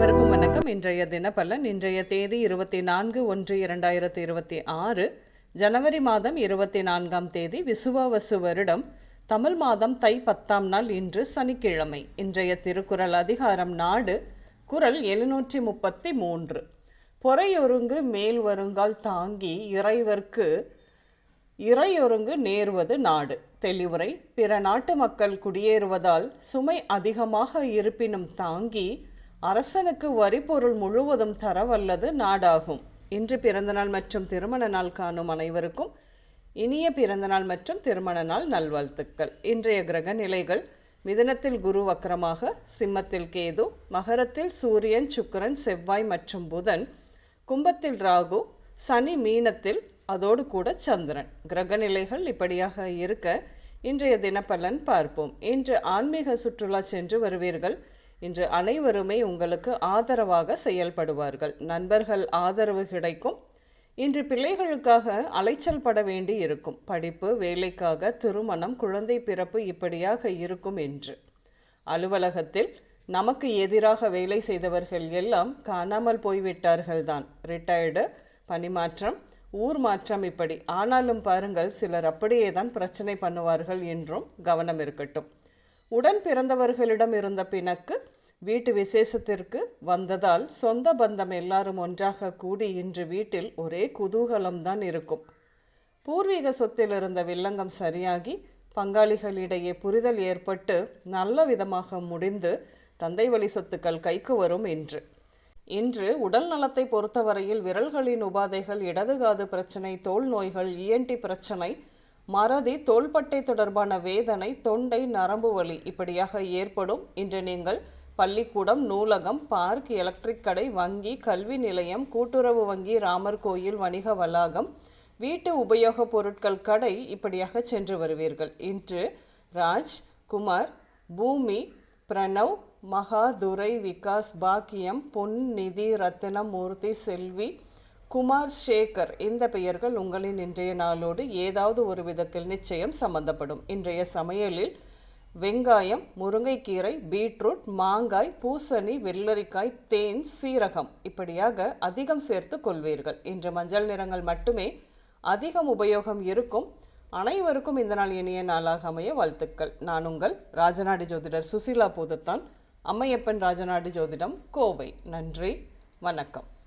வணக்கம். இன்றைய தினப்பலன் இன்றைய தேதி இருபத்தி நான்கு ஒன்று இரண்டாயிரத்தி இருபத்தி ஆறு ஜனவரி மாதம் இருபத்தி நான்காம் தேதி விசுவாவசு வருடம் தமிழ் மாதம் தை பத்தாம் நாள் இன்று சனிக்கிழமை. இன்றைய திருக்குறள் அதிகாரம் நாடு குறள் எழுநூற்றி முப்பத்தி மூன்று. பொறையொருங்கு மேல் வருங்கால் தாங்கி இறைவர்க்கு இறையொருங்கு நேர்வது நாடு. தெளிவுரை பிற நாட்டு மக்கள் குடியேறுவதால் சுமை அதிகமாக இருப்பினும் தாங்கி அரசனுக்கு வரிபொருள் முழுவதும் தரவல்லது நாடாகும். இன்று பிறந்தநாள் மற்றும் திருமண நாள் காணும் அனைவருக்கும் இனிய பிறந்தநாள் மற்றும் திருமண நாள் நல்வாழ்த்துக்கள். இன்றைய கிரக நிலைகள் மிதனத்தில் குரு வக்கரமாக சிம்மத்தில் கேது மகரத்தில் சூரியன் சுக்கிரன் செவ்வாய் மற்றும் புதன் கும்பத்தில் ராகு சனி மீனத்தில் அதோடு கூட சந்திரன். கிரகநிலைகள் இப்படியாக இருக்க இன்றைய தினப்பலன் பார்ப்போம். இன்று ஆன்மீக சுற்றுலா சென்று வருவீர்கள். இன்று அனைவருமே உங்களுக்கு ஆதரவாக செயல்படுவார்கள். நண்பர்கள் ஆதரவு கிடைக்கும். இன்று பிள்ளைகளுக்காக அலைச்சல் பட வேண்டி இருக்கும். படிப்பு வேலைக்காக திருமணம் குழந்தை பிறப்பு இப்படியாக இருக்கும் என்று. அலுவலகத்தில் நமக்கு எதிராக வேலை செய்தவர்கள் எல்லாம் காணாமல் போய்விட்டார்கள் தான். ரிட்டையர்டு பணிமாற்றம் ஊர் மாற்றம் இப்படி. ஆனாலும் பாருங்கள் சிலர் அப்படியே தான் பிரச்சனை பண்ணுவார்கள் என்றும் கவனம் இருக்கட்டும். உடன் பிறந்தவர்களிடம் இருந்த பிணக்கு வீட்டு விசேஷத்திற்கு வந்ததால் சொந்த பந்தம் எல்லாரும் ஒன்றாக கூடி இன்று வீட்டில் ஒரே குதூகலம்தான் இருக்கும். பூர்வீக சொத்தில் இருந்த வில்லங்கம் சரியாகி பங்காளிகளிடையே புரிதல் ஏற்பட்டு நல்ல விதமாக முடிந்து தந்தை வழி சொத்துக்கள் கைக்கு வரும் என்று இன்று உடல் நலத்தை பொறுத்தவரையில் விரல்களின் உபாதைகள் இடதுகாது பிரச்சனை தோல் நோய்கள் இஎன்டி பிரச்சனை மறதி தோள்பட்டை தொடர்பான வேதனை தொண்டை நரம்பு வலி இப்படியாக ஏற்படும். இன்று நீங்கள் பள்ளிக்கூடம் நூலகம் பார்க் எலக்ட்ரிக் கடை வங்கி கல்வி நிலையம் கூட்டுறவு வங்கி ராமர் கோயில் வணிக வளாகம் வீட்டு உபயோகப் பொருட்கள் கடை இப்படியாக சென்று வருவீர்கள். இன்று ராஜ் குமார் பூமி பிரணவ் மகா துரை விகாஸ் பாக்கியம் பொன் நிதி ரத்தினம் மூர்த்தி செல்வி குமார் சேகர் இந்த பெயர்கள் உங்களின் இன்றைய நாளோடு ஏதாவது ஒரு விதத்தில் நிச்சயம் சம்பந்தப்படும். இன்றைய சமையலில் வெங்காயம் முருங்கைக்கீரை பீட்ரூட் மாங்காய் பூசணி வெள்ளரிக்காய் தேன் சீரகம் இப்படியாக அதிகம் சேர்த்து கொள்வீர்கள். இன்று மஞ்சள் நிறங்கள் மட்டுமே அதிகம் உபயோகம் இருக்கும். அனைவருக்கும் இந்த நாள் இனிய நாளாக அமைய வாழ்த்துக்கள். நான் உங்கள் ராஜநாடி ஜோதிடர் சுசீலா பூதத்தான். அம்மையப்பன் ராஜநாடி ஜோதிடம் கோவை. நன்றி. வணக்கம்.